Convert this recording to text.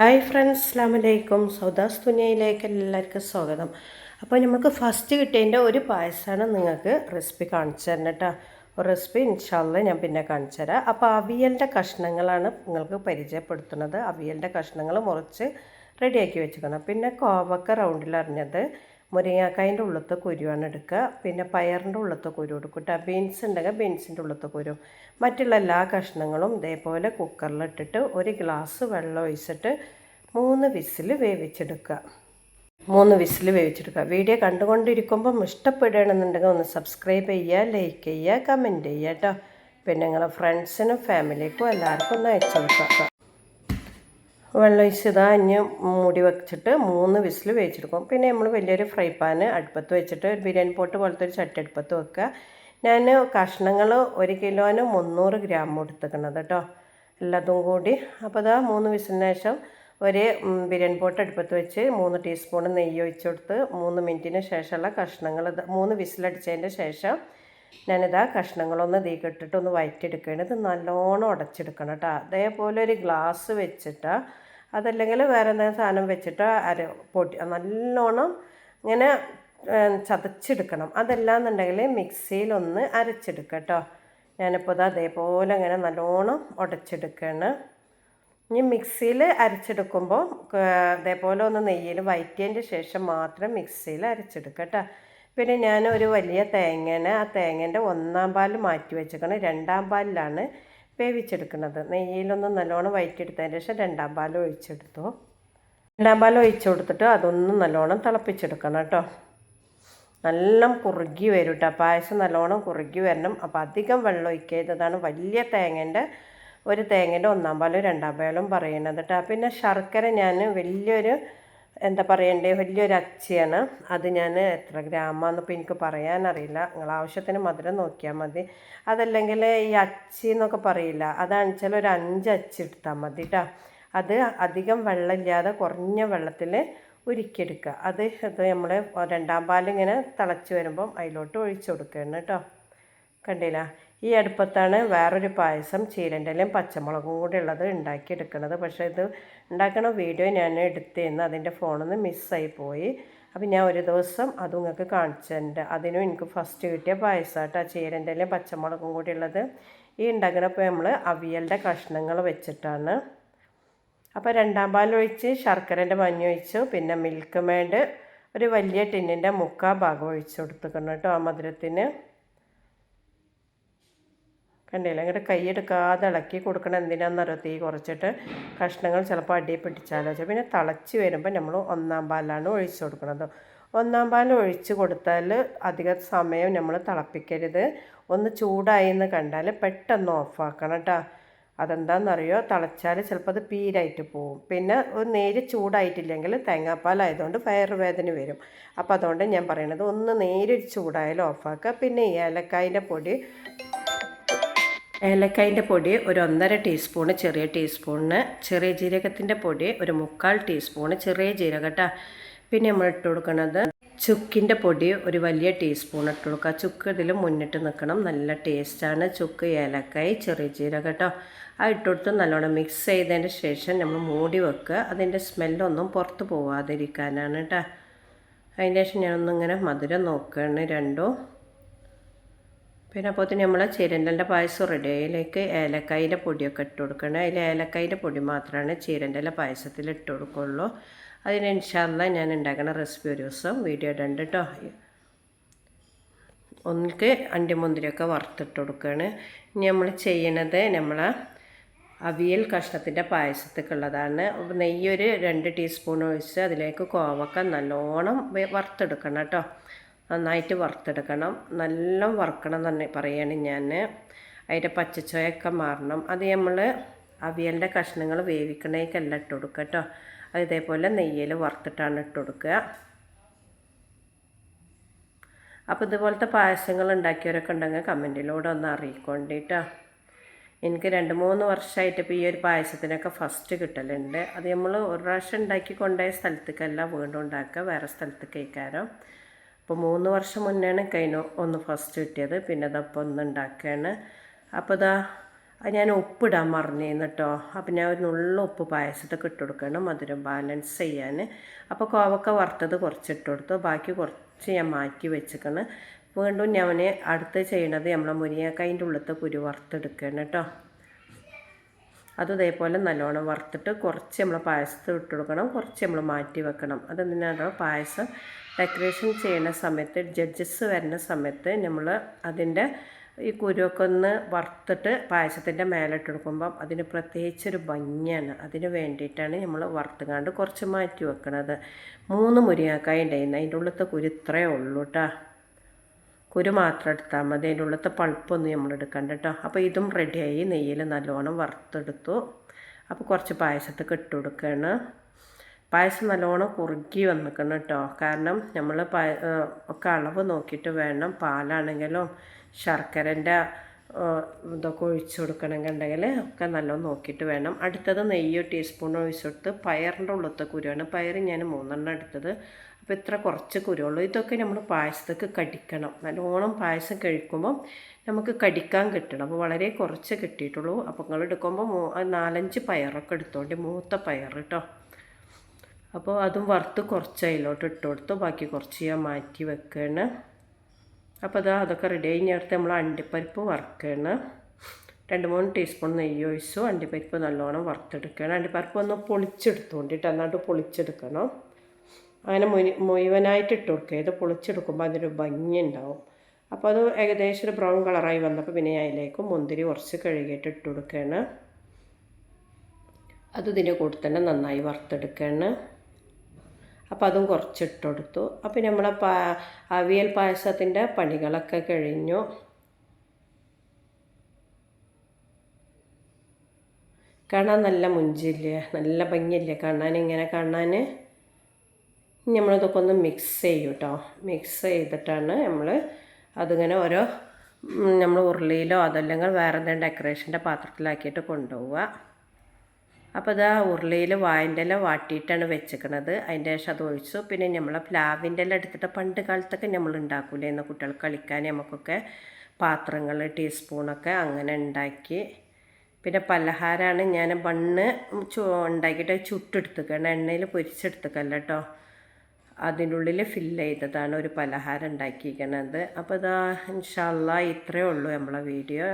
Hi friends അസ്ലാം വലൈക്കും സൗദാസ് തുനിയയിലേക്ക് എല്ലാവർക്കും സ്വാഗതം. അപ്പോൾ നമുക്ക് ഫസ്റ്റ് കിട്ടിയതിന്റെ ഒരു പായസമാണ് നിങ്ങൾക്ക് റെസിപ്പി കാണിച്ചു തരണം കേട്ടോ. റെസിപ്പി ഇൻഷാല്ല ഞാൻ പിന്നെ കാണിച്ചു തരാം. അപ്പോൾ അവിയലിന്റെ കഷ്ണങ്ങളാണ് നിങ്ങൾക്ക് പരിചയപ്പെടുത്തുന്നത്. അവിയലിന്റെ കഷ്ണങ്ങൾ മുറിച്ച് റെഡിയാക്കി വെച്ചിരിക്കണം പിന്നെ കോവക്ക റൗണ്ടിൽ അറിഞ്ഞത് മുരിങ്ങാക്കായന്റെ ഉള്ളത്തെ കുരുവാണ് എടുക്കുക. പിന്നെ പയറിന്റെ ഉള്ളത്തെ കുരു എടുക്കും കേട്ടോ. ബീൻസ് ഉണ്ടെങ്കിൽ ബീൻസിന്റെ ഉള്ളത്തെ കുരു. മറ്റുള്ള എല്ലാ കഷ്ണങ്ങളും ഇതേപോലെ കുക്കറിലിട്ടിട്ട് ഒരു ഗ്ലാസ് വെള്ളം ഒഴിച്ചിട്ട് മൂന്ന് വിസിൽ വേവിച്ചെടുക്കുക. മൂന്ന് വിസിൽ വേവിച്ചെടുക്കുക. വീഡിയോ കണ്ടുകൊണ്ടിരിക്കുമ്പം ഇഷ്ടപ്പെടുകയാണെന്നുണ്ടെങ്കിൽ ഒന്ന് സബ്സ്ക്രൈബ് ചെയ്യുക ലൈക്ക് ചെയ്യുക കമന്റ് ചെയ്യുക കേട്ടോ. പിന്നെ നിങ്ങളെ ഫ്രണ്ട്സിനും ഫാമിലിക്കും എല്ലാവർക്കും ഒന്ന് അയച്ചു കൊടുക്കുക. വെള്ളം ഒഴിച്ചതാ ഇനി മൂടി വെച്ചിട്ട് മൂന്ന് വിസിൽ വേവിച്ചെടുക്കും. പിന്നെ നമ്മൾ വലിയൊരു ഫ്രൈ പാൻ അടുപ്പത്ത് വെച്ചിട്ട് ഒരു ബിരിയാണി പോട്ട് പോലത്തെ ഒരു ചട്ടി അടുപ്പത്ത് വെക്കുക. ഞാൻ കഷ്ണങ്ങൾ ഒരു കിലോന് മുന്നൂറ് ഗ്രാം എടുത്തേക്കണത് കേട്ടോ. എല്ലാതും കൂടി. അപ്പോൾ അതാ മൂന്ന് വിസിലിന് ശേഷം ഒരു ബിരിയാണി പോട്ട് അടുപ്പത്ത് വെച്ച് മൂന്ന് ടീസ്പൂൺ നെയ്യ് ഒഴിച്ചു കൊടുത്ത് മൂന്ന് മിനിറ്റിന് ശേഷമുള്ള കഷ്ണങ്ങൾ മൂന്ന് വിസിലടിച്ചതിന്റെ ശേഷം ഞാനിതാ കഷ്ണങ്ങളൊന്ന് തീക്കിട്ടിട്ട് ഒന്ന് വയറ്റിയെടുക്കുകയാണ്. ഇത് നല്ലോണം ഉടച്ചെടുക്കണം കേട്ടോ. അതേപോലെ ഒരു ഗ്ലാസ് വെച്ചിട്ട് അതല്ലെങ്കിൽ വേറെ എന്തെങ്കിലും സാധനം വെച്ചിട്ട് അര പൊടി നല്ലോണം ഇങ്ങനെ ചതച്ചെടുക്കണം. അതല്ലാന്നുണ്ടെങ്കിൽ മിക്സിയിലൊന്ന് അരച്ചെടുക്കുക കേട്ടോ ഞാനിപ്പോൾ ഇത് അതേപോലെ ഇങ്ങനെ നല്ലോണം ഉടച്ചെടുക്കുകയാണ് ഇനി മിക്സിയിൽ അരച്ചെടുക്കുമ്പോൾ അതേപോലെ ഒന്ന് നെയ്യിൽ വയറ്റിയതിന്റെ ശേഷം മാത്രം മിക്സിയിൽ അരച്ചെടുക്കുക കേട്ടോ പിന്നെ ഞാൻ ഒരു വലിയ തേങ്ങയാണ് ആ തേങ്ങേന്റെ ഒന്നാം പാൽ മാറ്റി വെച്ചേക്കണം. രണ്ടാം പാലിലാണ് വേവിച്ചെടുക്കുന്നത്. നെയ്യിലൊന്ന് നല്ലോണം വയറ്റിയെടുത്തതിന് ശേഷം രണ്ടാം പാൽ ഒഴിച്ചെടുത്തു. രണ്ടാം പാൽ ഒഴിച്ചു കൊടുത്തിട്ട് അതൊന്ന് നല്ലോണം തിളപ്പിച്ചെടുക്കണം കേട്ടോ. നല്ല കുറുകി വരും കേട്ടോ. പായസം നല്ലോണം കുറുകി വരണം. അപ്പോൾ അധികം വെള്ളം ഒഴിക്കരുതാണ് വലിയ തേങ്ങേന്റെ ഒരു തേങ്ങേന്റെ ഒന്നാം പാലും രണ്ടാം പാലും പറയുന്നത് കേട്ടോ. പിന്നെ ശർക്കര ഞാൻ വലിയൊരു എന്താ പറയണ്ടേ വലിയൊരു അച്ചിയാണ് അത് ഞാൻ എത്ര ഗ്രാമാന്നിപ്പോൾ എനിക്ക് പറയാനറിയില്ല. നിങ്ങൾ ആവശ്യത്തിന് മധുരം നോക്കിയാൽ മതി. അതല്ലെങ്കിൽ ഈ അച്ചി എന്നൊക്കെ പറയില്ല. അതാണ് വെച്ചാൽ ഒരു അഞ്ച് അച്ചി എടുത്താൽ മതി കേട്ടോ അത് അധികം വെള്ളമില്ലാതെ കുറഞ്ഞ വെള്ളത്തിൽ ഉരുക്കിയെടുക്കുക. അത് ഇത് നമ്മൾ രണ്ടാം പാലിങ്ങനെ തിളച്ച് വരുമ്പം അതിലോട്ട് ഒഴിച്ചു കൊടുക്കുകയാണ് കേട്ടോ കണ്ടില്ല? ഈ അടുപ്പത്താണ് വേറൊരു പായസം ചീരന്റെലും പച്ചമുളകും കൂടി ഉള്ളത് ഉണ്ടാക്കിയെടുക്കുന്നത്. പക്ഷേ ഇത് ഉണ്ടാക്കണ വീഡിയോ ഞാൻ എടുത്തിരുന്നു. അതിന്റെ ഫോണിൽ മിസ്സായി പോയി. അപ്പോൾ ഞാൻ ഒരു ദിവസം അത് നിങ്ങൾക്ക് കാണിച്ചിട്ടുണ്ട് അതിനും എനിക്ക് ഫസ്റ്റ് കിട്ടിയ പായസം കേട്ടോ ചീരന്റെലും പച്ചമുളകും കൂടി ഉള്ളത് ഈ ഉണ്ടാക്കണപ്പോൾ നമ്മൾ അവിയലിന്റെ കഷ്ണങ്ങൾ വെച്ചിട്ടാണ്. അപ്പോൾ രണ്ടാം പാലൊഴിച്ച് ശർക്കരന്റെ മഞ്ഞ ഒഴിച്ചു. പിന്നെ മിൽക്ക് മേഡ് ഒരു വലിയ ടിന്നിന്റെ മുക്കാൽ ഭാഗം ഒഴിച്ചു കൊടുത്തിക്കണം കേട്ടോ ആ മധുരത്തിന്. കണ്ടില്ല? ഇങ്ങോട്ട് കൈയെടുക്കാതെ ഇളക്കി കൊടുക്കണം എന്തിനാണെന്നറിയോ തീ കുറച്ചിട്ട് കഷ്ണങ്ങൾ ചിലപ്പോൾ അടിയിൽ പിടിച്ചാലോ പിന്നെ തിളച്ച് വരുമ്പോൾ നമ്മൾ ഒന്നാം പാലാണ് ഒഴിച്ച് കൊടുക്കുന്നത് ഒന്നാം പാൽ ഒഴിച്ച് കൊടുത്താൽ അധിക സമയം നമ്മൾ തിളപ്പിക്കരുത്. ഒന്ന് ചൂടായി എന്ന് കണ്ടാൽ പെട്ടെന്ന് ഓഫാക്കണം കേട്ടോ അതെന്താണെന്നറിയോ തിളച്ചാൽ ചിലപ്പോൾ അത് പീരായിട്ട് പോവും. പിന്നെ ഒരു നേര് ചൂടായിട്ടില്ലെങ്കിൽ തേങ്ങാപ്പാലായതുകൊണ്ട് വയറുവേദന വരും. അപ്പോൾ അതുകൊണ്ട് ഞാൻ പറയണത് ഒന്ന് നേര് ചൂടായാലും ഓഫാക്കുക പിന്നെ ഏലക്കായന്റെ പൊടി ഏലക്കായന്റെ പൊടി ഒരു ഒന്നര ടീസ്പൂണ് ചെറിയ ടീസ്പൂണിന് ചെറിയ ജീരകത്തിന്റെ പൊടി ഒരു മുക്കാൽ ടീസ്പൂണ് ചെറിയ ജീരകം കേട്ടോ പിന്നെ നമ്മൾ ഇട്ട് കൊടുക്കുന്നത് ചുക്കിന്റെ പൊടി ഒരു വലിയ ടീസ്പൂൺ ഇട്ട് കൊടുക്കുക. ചുക്ക് ഇതിൽ മുന്നിട്ട് നിൽക്കണം. നല്ല ടേസ്റ്റാണ് ചുക്ക് ഏലക്കായ് ചെറിയ ജീരകട്ടോ. കേട്ടോ ആ ഇട്ടുകൊടുത്ത് നല്ലോണം മിക്സ് ചെയ്തതിന് ശേഷം നമ്മൾ മൂടി വെക്കുക. അതിന്റെ സ്മെല്ലൊന്നും പുറത്ത് പോവാതിരിക്കാനാണ് കേട്ടോ. അതിന്റെ ശേഷം ഞാനൊന്നിങ്ങനെ മധുരം നോക്കുകയാണ്. രണ്ടും പിന്നെ അപ്പോൾ നമ്മൾ ചേരണ്ടന്റെ പായസം റെഡി അതിലേക്ക് ഏലക്കായിന്റെ പൊടിയൊക്കെ ഇട്ട് കൊടുക്കണം. അതിൽ ഏലക്കായിന്റെ പൊടി മാത്രമാണ് ചേരണ്ടന്റെ പായസത്തിൽ ഇട്ട് കൊടുക്കുള്ളൂ. അതിന് ഇൻഷാല്ല ഞാൻ ഉണ്ടാക്കുന്ന റെസിപ്പി ഒരു ദിവസം വീഡിയോ ഇടണ്ട് കേട്ടോ ഒന്നിക്ക് അണ്ടിമുന്തിരിയൊക്കെ വറുത്തിട്ട് കൊടുക്കുകയാണ് ഇനി നമ്മൾ ചെയ്യണത് നമ്മൾ അവിയൽ കഷ്ണത്തിന്റെ പായസത്തേക്കുള്ളതാണ് നെയ്യൊരു രണ്ട് ടീസ്പൂൺ ഒഴിച്ച് അതിലേക്ക് കോവക്ക നല്ലോണം വറുത്തെടുക്കണം കേട്ടോ നന്നായിട്ട് വറുത്തെടുക്കണം. നല്ല വറുക്കണം തന്നെ പറയാണ് ഞാൻ അതിന്റെ പച്ചച്ചോയൊക്കെ മാറണം. അത് നമ്മൾ അവിയലിന്റെ കഷ്ണങ്ങൾ വേവിക്കണേക്കല്ല ഇട്ട് കൊടുക്കുക കേട്ടോ. അത് ഇതേപോലെ നെയ്യിൽ വറുത്തിട്ടാണ് ഇട്ട് കൊടുക്കുക. അപ്പോൾ ഇതുപോലത്തെ പായസങ്ങൾ ഉണ്ടാക്കിയവരൊക്കെ ഉണ്ടെങ്കിൽ കമന്റിലൂടെ ഒന്ന് അറിയിക്കൊണ്ടിട്ടോ എനിക്ക് രണ്ട് മൂന്ന് വർഷമായിട്ട് ഇപ്പോൾ ഈ ഒരു പായസത്തിനൊക്കെ ഫസ്റ്റ് കിട്ടലുണ്ട്. അത് നമ്മൾ ഒരു പ്രാവശ്യം ഉണ്ടാക്കി കൊണ്ടുപോയ സ്ഥലത്തേക്കല്ല വീണ്ടും ഉണ്ടാക്കുക. വേറെ സ്ഥലത്തേക്ക് കഴിക്കാനോ അപ്പോൾ മൂന്ന് വർഷം മുന്നെയാണ് കഴിഞ്ഞു ഒന്ന് ഫസ്റ്റ് കിട്ടിയത്. പിന്നെ അതപ്പോൾ ഒന്ന് ഉണ്ടാക്കുകയാണ് അപ്പോൾ ഇതാ ഞാൻ ഉപ്പിടാൻ മറന്നിരുന്നു കേട്ടോ അപ്പം ഞാൻ ഒരു നുള്ള ഉപ്പ് പായസത്തൊക്കെ ഇട്ട് കൊടുക്കണം മധുരം ബാലൻസ് ചെയ്യാൻ അപ്പോൾ കോവക്ക വറുത്തത് കുറച്ച് ഇട്ട് കൊടുത്തു. ബാക്കി കുറച്ച് ഞാൻ മാറ്റി വെച്ചിക്കണം. വീണ്ടും ഞാൻ അടുത്ത് ചെയ്യണത് നമ്മളെ മുരിങ്ങക്കായന്റെ ഉള്ളത്തെ കുരു വറുത്തെടുക്കണം കേട്ടോ അത് ഇതേപോലെ നല്ലോണം വറുത്തിട്ട് കുറച്ച് നമ്മൾ പായസത്തിൽ ഇട്ട് കൊടുക്കണം കുറച്ച് നമ്മൾ മാറ്റി വെക്കണം. അതെന്തിനാണോ പായസം ഡെക്കറേഷൻ ചെയ്യുന്ന സമയത്ത് ജഡ്ജസ് വരുന്ന സമയത്ത് നമ്മൾ അതിന്റെ ഈ കുരുവൊക്കെ ഒന്ന് വറുത്തിട്ട് പായസത്തിന്റെ മേലെ ഇട്ട് കൊടുക്കുമ്പം അതിന് പ്രത്യേകിച്ചൊരു ഭംഗിയാണ്. അതിന് വേണ്ടിയിട്ടാണ് നമ്മൾ വറുത്തുകാണ്ട് കുറച്ച് മാറ്റി വെക്കണത്. മൂന്ന് മുരിങ്ങാക്കായ ഉണ്ടായിരുന്നു. അതിന്റെ ഉള്ളിലത്തെ കുരു ഇത്രയേ ഉള്ളൂ കേട്ടോ കുരു മാത്രം എടുത്താൽ മതി. അതിന്റെ ഉള്ളത്തെ പൾപ്പൊന്നും നമ്മൾ എടുക്കണ്ട കേട്ടോ അപ്പോൾ ഇതും റെഡിയായി നെയ്യിൽ നല്ലോണം വറുത്തെടുത്തു. അപ്പോൾ കുറച്ച് പായസത്തൊക്കെ ഇട്ട് കൊടുക്കുകയാണ് പായസം നല്ലോണം കുറുകി വന്നിക്കണം കേട്ടോ കാരണം നമ്മൾ പായ ഒക്കെ അളവ് നോക്കിയിട്ട് വേണം. പാലാണെങ്കിലും ശർക്കരന്റെ ഇതൊക്കെ ഒഴിച്ചു കൊടുക്കണമെങ്കിൽ ഉണ്ടെങ്കിൽ ഒക്കെ നല്ലോണം നോക്കിയിട്ട് വേണം. അടുത്തത് നെയ്യോ ടീസ്പൂൺ ഒഴിച്ചെടുത്ത് പയറിന്റെ ഉള്ളത്തെ കുരുവാണ്. പയർ ഞാൻ മൂന്നെണ്ണം എടുത്തത്. അപ്പോൾ ഇത്ര കുറച്ച് കുരുള്ളൂ ഇതൊക്കെ നമ്മൾ പായസത്തേക്ക് കടിക്കണം. നല്ലോണം പായസം കഴിക്കുമ്പം നമുക്ക് കടിക്കാൻ കിട്ടണം. അപ്പോൾ വളരെ കുറച്ച് കിട്ടിയിട്ടുള്ളൂ. അപ്പോൾ നിങ്ങൾ എടുക്കുമ്പോൾ നാലഞ്ച് പയറൊക്കെ എടുത്തോണ്ട് മൂത്ത പയർ കേട്ടോ അപ്പോൾ അതും വറുത്ത് കുറച്ച് അതിലോട്ട് ഇട്ട് കൊടുത്തു. ബാക്കി കുറച്ച് ഞാൻ മാറ്റി വെക്കുകയാണ് അപ്പോൾ അതാ അതൊക്കെ റെഡി ആയി. നേരത്തെ നമ്മൾ അണ്ടിപ്പരിപ്പ് വറുക്കുകയാണ് രണ്ട് മൂന്ന് ടീസ്പൂൺ നെയ്യ് ഒഴിച്ചു. അണ്ടിപ്പരിപ്പ് നല്ലോണം വറുത്തെടുക്കണം. അണ്ടിപ്പരിപ്പ് ഒന്ന് പൊളിച്ചെടുത്തോണ്ടിട്ട്. എന്നിട്ട് പൊളിച്ചെടുക്കണം. അങ്ങനെ മുനി മുഴുവനായിട്ട് ഇട്ട് കൊടുക്കുക. ഇത് പൊളിച്ചെടുക്കുമ്പോൾ അതിനൊരു ഭംഗി ഉണ്ടാവും അപ്പോൾ അത് ഏകദേശം ഒരു ബ്രൗൺ കളറായി വന്നപ്പോൾ പിന്നെ അതിലേക്ക് മുന്തിരി കുറച്ച് കഴുകിയിട്ട് ഇട്ട് കൊടുക്കുകയാണ്. അത് ഇതിന്റെ കൂടെ തന്നെ നന്നായി വറുത്തെടുക്കുകയാണ്. അപ്പോൾ അതും കുറച്ചിട്ട് കൊടുത്തു. അപ്പോൾ നമ്മളെ പാ അവിയൽ പായസത്തിന്റെ പണികളൊക്കെ കഴിഞ്ഞു. കാണാൻ നല്ല മുഞ്ചില്ലേ? നല്ല ഭംഗിയില്ലേ കാണാൻ ഇങ്ങനെ കാണാൻ? നമ്മളിതൊക്കെ ഒന്ന് മിക്സ് ചെയ്യും കേട്ടോ മിക്സ് ചെയ്തിട്ടാണ് നമ്മൾ അതിങ്ങനെ ഓരോ നമ്മൾ ഉരുളിയിലോ അതല്ലെങ്കിൽ വേറെ എന്തെങ്കിലും ഡെക്കറേഷന്റെ പാത്രത്തിലാക്കിയിട്ട് കൊണ്ടുപോവുക. അപ്പോൾ ഇതാ ഉരുളിയിൽ വായന്റെ ഇല വാട്ടിയിട്ടാണ് വെച്ചിക്കണത്. അതിന്റെ ശേഷം അത് ഒഴിച്ചു. പിന്നെ നമ്മൾ പ്ലാവിന്റെ ഇല എടുത്തിട്ട് പണ്ട് കാലത്തൊക്കെ നമ്മൾ ഉണ്ടാക്കൂലേ എന്ന് കുട്ടികൾക്ക് കളിക്കാൻ നമുക്കൊക്കെ പാത്രങ്ങൾ ടീസ്പൂണൊക്കെ അങ്ങനെ ഉണ്ടാക്കി. പിന്നെ പലഹാരമാണ് ഞാൻ ബണ്ണ് ചു ഉണ്ടാക്കിയിട്ട് ചുട്ടെടുത്തുക്കണം. എണ്ണയിൽ പൊരിച്ചെടുത്തുക്കല്ലോ കേട്ടോ അതിന്റെ ഉള്ളിൽ ഫില്ല് ചെയ്തതാണ് ഒരു പലഹാരം ഉണ്ടാക്കിയിരിക്കുന്നത് അപ്പോൾ ഇതാ ഇൻഷാല്ല ഇത്രയേ ഉള്ളൂ നമ്മളെ വീഡിയോ